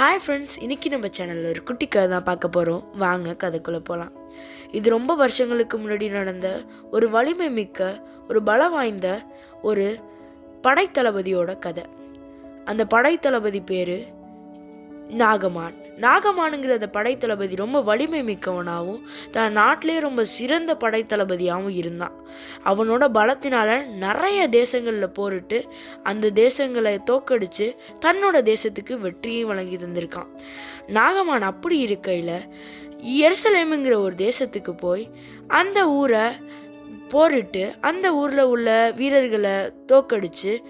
Hi friends இன்னைக்கு நம்ம சேனலில் ஒரு குட்டி கதை தான் பார்க்க போகிறோம் வாங்க கதைக்குள்ளே போகலாம் இது ரொம்ப வருஷங்களுக்கு முன்னாடி நடந்த ஒரு வலிமை மிக்க ஒரு பலம் வாய்ந்த ஒரு படைத்தளபதியோட கதை. அந்த படைத்தளபதி பேர் நாகமான். நாகமானுங்கிற படைத்தளபதி ரொம்ப வலிமை மிக்கவனாகவும் தன் நாட்டிலே ரொம்ப சிறந்த படைத்தளபதியாகவும் இருந்தான். அவனோட பலத்தினால நிறைய தேசங்களில் போரிட்டு அந்த தேசங்களை தோக்கடிச்சு தன்னோட தேசத்துக்கு வெற்றியும் வழங்கி தந்திருக்கான். நாகமான் அப்படி இருக்கையில் எருசலேமுங்கிற ஒரு தேசத்துக்கு போய் அந்த ஊரை போரிட்டு அந்த ஊரில் உள்ள வீரர்களை தோக்கடிச்சு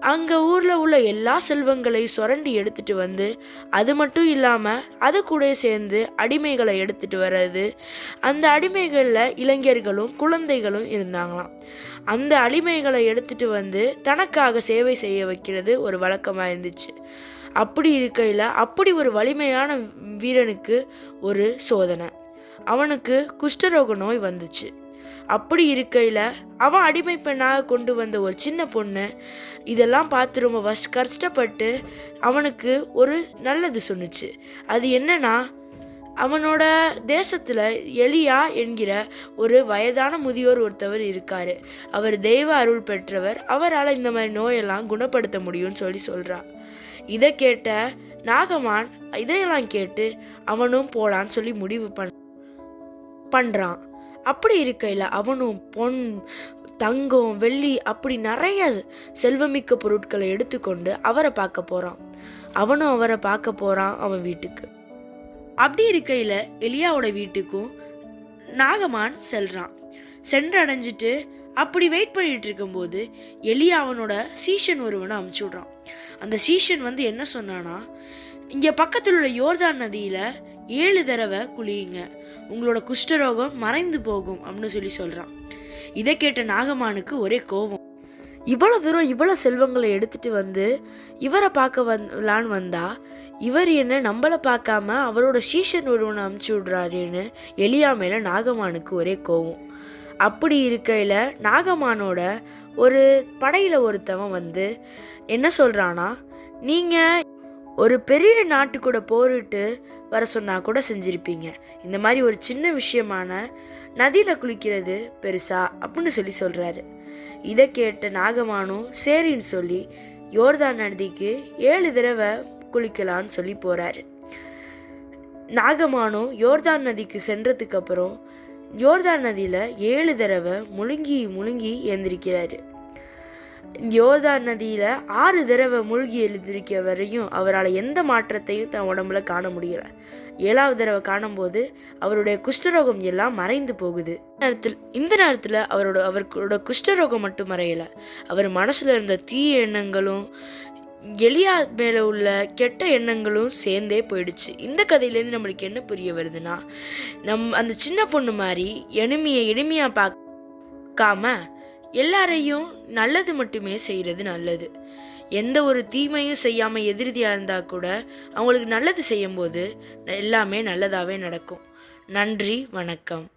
அங்கே ஊரில் உள்ள எல்லா செல்வங்களையும் சுரண்டி எடுத்துகிட்டு வந்து அது மட்டும் இல்லாமல் அது கூட சேர்ந்து அடிமைகளை எடுத்துகிட்டு வர்றது. அந்த அடிமைகளில் இளைஞர்களும் குழந்தைகளும் இருந்தாங்களாம். அந்த அடிமைகளை எடுத்துகிட்டு வந்து தனக்காக சேவை செய்ய வைக்கிறது ஒரு வழக்கமாக இருந்துச்சு. அப்படி இருக்கையில் அப்படி ஒரு வலிமையான வீரனுக்கு ஒரு சோதனை. அவனுக்கு குஷ்டரோக நோய் வந்துச்சு. அப்படி இருக்கையில் அவன் அடிமை பெண்ணாக கொண்டு வந்த ஒரு சின்ன பொண்ணு இதெல்லாம் பார்த்து ரொம்ப வஷ் கஷ்டப்பட்டு அவனுக்கு ஒரு நல்லது சொன்னுச்சு. அது என்னன்னா அவனோட தேசத்தில் எலியா என்கிற ஒரு வயதான முதியோர் ஒருத்தவர் இருக்கார். அவர் தெய்வ அருள் பெற்றவர். அவரால் இந்த மாதிரி நோயெல்லாம் குணப்படுத்த முடியும்னு சொல்லி சொல்றா. இதை கேட்ட நாகமான் இதையெல்லாம் கேட்டு அவனும் போலான்னு சொல்லி முடிவு பண் பண்ணுறான் அப்படி இருக்கையில் அவனும் பொன் தங்கம் வெள்ளி அப்படி நிறைய செல்வமிக்க பொருட்களை எடுத்துக்கொண்டு அவரை பார்க்க போகிறான் அவனும் அவரை பார்க்க போகிறான் அவன் வீட்டுக்கு. அப்படி இருக்கையில் எலியாவோட வீட்டுக்கும் நாகமான் செல்றான். சென்றடைஞ்சிட்டு அப்படி வெயிட் பண்ணிட்டு இருக்கும்போது எலியா அவனோட சீஷன் ஒருவனை அமுச்சு விட்றான். அந்த சீஷன் வந்து என்ன சொன்னான்னா இங்கே பக்கத்தில் உள்ள யோர்தான் நதியில் ஏழு தடவை குளியுங்க. உங்களோட குஷ்டரோகம் மறைந்து போகும் அப்படின்னு சொல்லி சொல்கிறான் இதை கேட்ட நாகமானுக்கு ஒரே கோபம். இவ்வளோ தூரம் இவ்வளோ செல்வங்களை எடுத்துட்டு வந்து இவரை பார்க்க வந்தலான்னு வந்தா இவர் என்ன நம்மளை பார்க்காம அவரோட சீஷன் ஒருவனை அமுச்சு விட்றாருன்னு எலியா மேலே நாகமானுக்கு ஒரே கோவம் அப்படி இருக்கையில் நாகமானோட ஒரு படையில் ஒருத்தவன் வந்து என்ன சொல்கிறானா நீங்கள் ஒரு பெரிய நாட்டு கூட போரிட்டு வர சொன்னால் கூட செஞ்சிருப்பீங்க. இந்த மாதிரி ஒரு சின்ன விஷயமான நதியில் குளிக்கிறது பெருசா அப்படின்னு சொல்லி சொல்கிறாரு இதை கேட்ட நாகமானும் சரின்னு சொல்லி யோர்தான் நதிக்கு ஏழு தடவை குளிக்கலான்னு சொல்லி போகிறாரு நாகமானும் யோர்தான் நதிக்கு சென்றதுக்கப்புறம் யோர்தான் நதியில் ஏழு தடவை முழுங்கி முழுங்கி எழுந்திருக்கிறாரு யோதா நதியில் ஆறு தடவை மூழ்கி எழுந்திருக்க வரையும் அவரால் எந்த மாற்றத்தையும் தன் உடம்புல காண முடியல. ஏழாவது தடவை காணும்போது அவருடைய குஷ்டரோகம் எல்லாம் மறைந்து போகுது. நேரத்தில் இந்த நேரத்தில் அவரோட அவர்களோட குஷ்டரோகம் மட்டும் மறையல. அவர் மனசில் இருந்த தீய எண்ணங்களும் எலியா மேலே உள்ள கெட்ட எண்ணங்களும் சேர்ந்தே போயிடுச்சு. இந்த கதையிலேருந்து நம்மளுக்கு என்ன புரிய வருதுன்னா நம் அந்த சின்ன பொண்ணு மாதிரி எளிமையை எளிமையாக பார்க்காம எல்லாரையும் நல்லது மட்டுமே செய்கிறது நல்லது. எந்த ஒரு தீமையும் செய்யாமல் எதிர்தியாக இருந்தால் கூட அவங்களுக்கு நல்லது செய்யும்போது எல்லாமே நல்லதாகவே நடக்கும். நன்றி வணக்கம்.